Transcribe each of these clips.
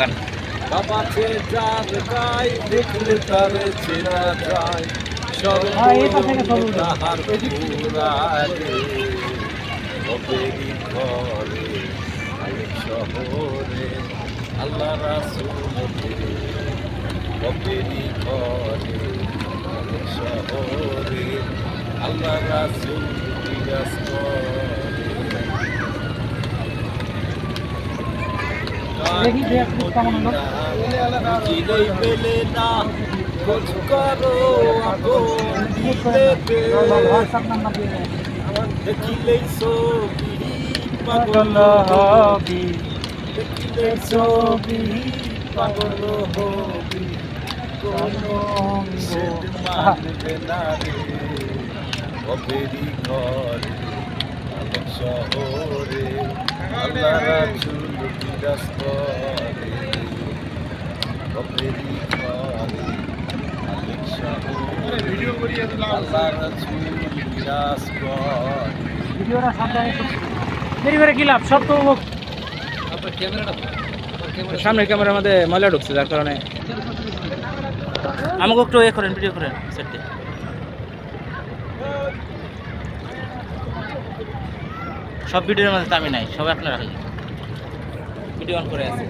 গান। বাবা চে যার গাই দেখলে তারে চেনা যায়। হ্যাঁ। তাহার পুরারে ঘরে শহরে আল্লাহ রাসুল কবেরি ঘরে শহরে আল্লাহ রাসুল বিরাজ করে। দেখি যে একটু কেমন হলো হোয়াটসঅ্যাপ দেখিলেই ছবি পাগল হবি দেখিলেই ছবি পাগল হবি কোনো সেট মানবে না রে কবেরি ঘরে শহরে আল্লাহ রাসূল লাভ? সব তো সামনের ক্যামেরার মধ্যে ময়লা ঢুকছে, যার কারণে। আমাকে একটু এ করেন ভিডিও করেন সেট সব ভিডিওর মধ্যে দামি নাই সব আপনারা খালি। ভিডিও অন করে আছে।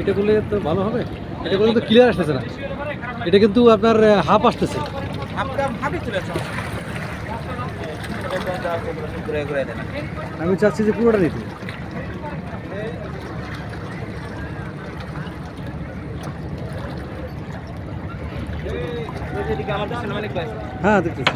এটা করলে তো ভালো হবে? এটা করলে তো ক্লিয়ার আসতেছে না। এটা কিন্তু আপনার হাফ আসতেছে। আমি চাচ্ছি যে পুরোটা নিতে হ্যাঁ দেখতেছি।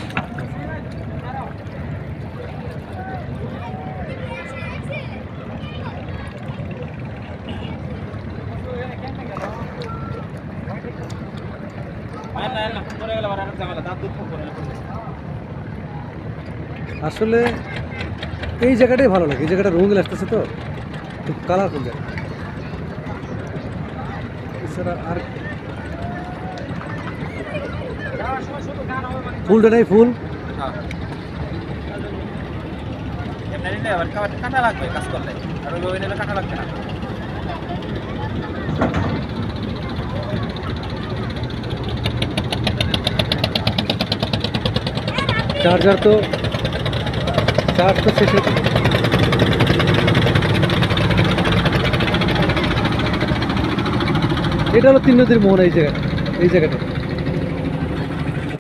আসলে এই জায়গাটাই ভালো লাগে, এই জায়গাটা রঙিল আসতেছে তো। খুব কালারফুল আর ফুলটা নেই ফুল? কাটা লাগবে, কাজ করলে। আর ওইভাবে নিলে কাটা লাগবে না। চার্জার তো চার্জ তো শেষ এটা হলো তিন নদীর মোহনা এই জায়গাটা এই জায়গাটা